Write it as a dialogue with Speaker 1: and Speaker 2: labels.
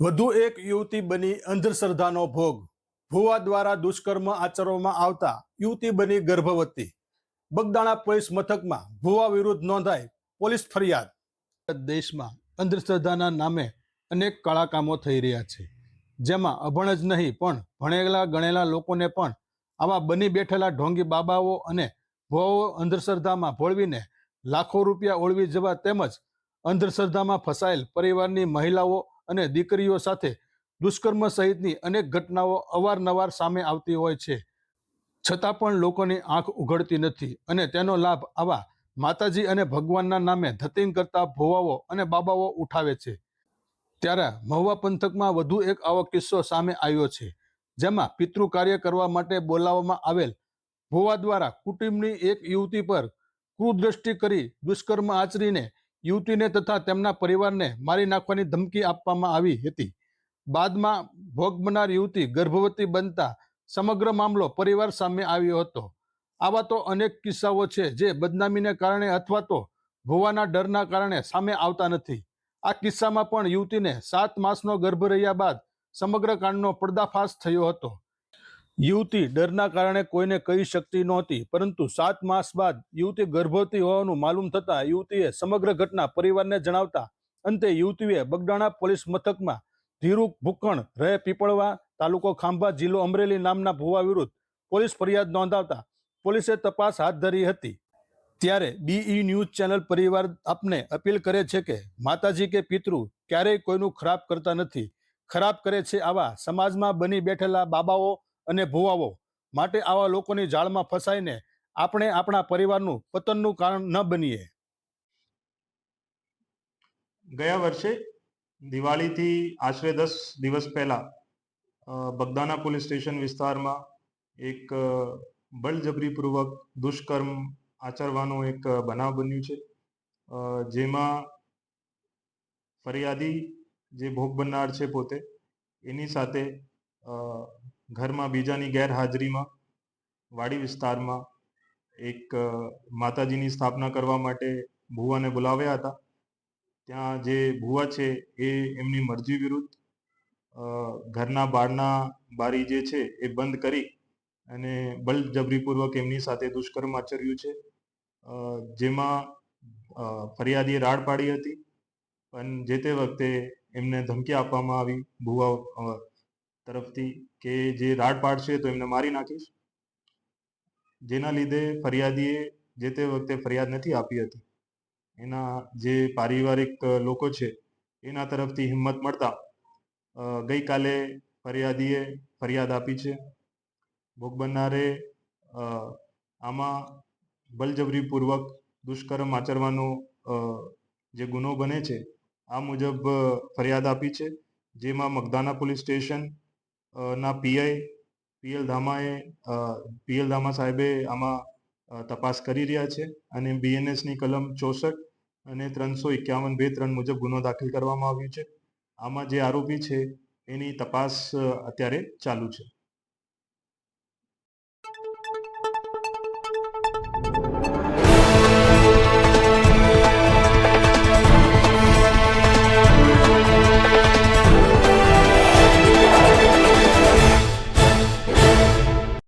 Speaker 1: વધુ એક યુવતી બની અંધશ્રદ્ધાનો ભોગ. ભુવા દ્વારા દુષ્કર્મ આચરવામાં આવતા યુવતી બની ગર્ભવતી. બગદાણા પોલીસ મથકમાં ભુવા વિરુદ્ધ નોંધાઈ પોલીસ ફરિયાદ. દેશમાં અંધશ્રદ્ધાના નામે અનેક કાળા કામો થઈ રહ્યા છે. જેમાં અભણ જ નહીં, પણ ભણેલા ગણેલા લોકોને પણ આવા બની બેઠેલા ઢોંગી બાબાઓ અને ભુવાઓ અંધશ્રદ્ધામાં ભોળવીને લાખો રૂપિયા ઓળવી જવા તેમજ અંધશ્રદ્ધામાં ફસાયેલ પરિવારની મહિલાઓ અને દીકરીઓ સાથે દુષ્કર્મ સહિતની અનેક ઘટનાઓ અવારનવાર સામે આવતી હોય છે. છતાં પણ લોકોની આંખ ઉઘડતી નથી અને તેનો લાભ આવા માતાજી અને ભગવાનના નામે ધતિંગ કરતા ભોવાઓ અને બાબાઓ ઉઠાવે છે. ત્યારે મહુવા પંથકમાં વધુ એક આવો કિસ્સો સામે આવ્યો છે, જેમાં પિતૃ કાર્ય કરવા માટે બોલાવવામાં આવેલ ભોવા દ્વારા કુટુંબની એક યુવતી પર કુદ્રષ્ટિ કરી દુષ્કર્મ આચરીને યુવતીને તથા તેમના પરિવારને મારી નાખવાની ધમકી આપવામાં આવી હતી. બાદમાં ભોગ બનનાર યુવતી ગર્ભવતી બનતા સમગ્ર મામલો પરિવાર સામે આવ્યો હતો. આવા તો અનેક કિસ્સાઓ છે જે બદનામીને કારણે અથવા તો ભૂવાના ડરના કારણે સામે આવતા નથી. આ કિસ્સામાં પણ યુવતીને સાત માસનો ગર્ભ રહ્યા બાદ સમગ્ર કાંડનો પર્દાફાશ થયો હતો. યુવતી ડરના કારણે કોઈને કહી શકતી નહોતી, પરંતુ સાત માસ બાદ યુવતી ગર્ભવતી હોવાનું માલુમ થતાં યુવતીએ સમગ્ર ઘટના પરિવારને જણાવતા, અંતે યુવતીએ બગડાણા પોલીસ મથકમાં ધીરુ ભૂકણ રહે પીપળવા તાલુકો ખાંભા, જિલ્લો અમરેલી નામના ભુવા વિરુદ્ધ પોલીસ ફરિયાદ નોંધાવતા પોલીસે તપાસ હાથ ધરી હતી. ત્યારે બીઈ ન્યૂઝ ચેનલ પરિવાર આપને અપીલ કરે છે કે માતાજી કે પિતૃ ક્યારેય કોઈનું ખરાબ કરતા નથી. ખરાબ કરે છે આવા સમાજમાં બની બેઠેલા બાબાઓ અને ભુવાઓ માટે આવા લોકોની જાળમાં ફસાઈને આપણે આપણા પરિવારનું પતનનું કારણ ન બનીએ.
Speaker 2: ગયા વર્ષે દિવાળીથી આશરે દસ દિવસ પહેલા બગદાના પોલીસ સ્ટેશન વિસ્તારમાં એક બળજબરીપૂર્વક દુષ્કર્મ આચરવાનું એક બનાવ બન્યું છે. જેમાં ફરિયાદી જે ભોગ બનનાર છે પોતે, એની સાથે ઘરમાં બીજાની ગેરહાજરીમાં, વાડી વિસ્તારમાં એક માતાજીની સ્થાપના કરવા માટે ભુવાને બોલાવ્યા હતા. ત્યાં જે ભુવા છે એ એમની મરજી વિરુદ્ધ ઘરના બારના બારી જે છે એ બંધ કરી અને બળજબરીપૂર્વક એમની સાથે દુષ્કર્મ આચર્યું છે. જેમાં ફરિયાદીએ રાડ પાડી હતી. પણ જે તે વખતે એમને ધમકી આપવામાં આવી ભુવા તરફથી કે જે રાડ પાડશે તો એમને મારી નાખીશ. જેના લીધે ફરિયાદીએ જે તે વખતે ફરિયાદ નથી આપી હતી, એના જે પારિવારિક લોકો છે, એના તરફથી હિંમત મળતા ગઈકાલે ફરિયાદીએ ફરિયાદ આપી છે. ભોગ બનનારે આમાં બલજબરીપૂર્વક દુષ્કર્મ આચરવાનો જે ગુનો બને છે, આ મુજબ ફરિયાદ આપી છે. જેમાં મગદાના પોલીસ સ્ટેશન ના પીઆઈ, પીએલ ધામાએ પીએલ ધામા સાહેબે આમાં તપાસ કરી રહ્યા છે અને બીએનએસની કલમ ચોસઠ અને ત્રણસો એકાવન બે ત્રણ મુજબ ગુનો દાખલ કરવામાં આવ્યો છે. આમાં જે આરોપી છે એની તપાસ અત્યારે ચાલુ છે.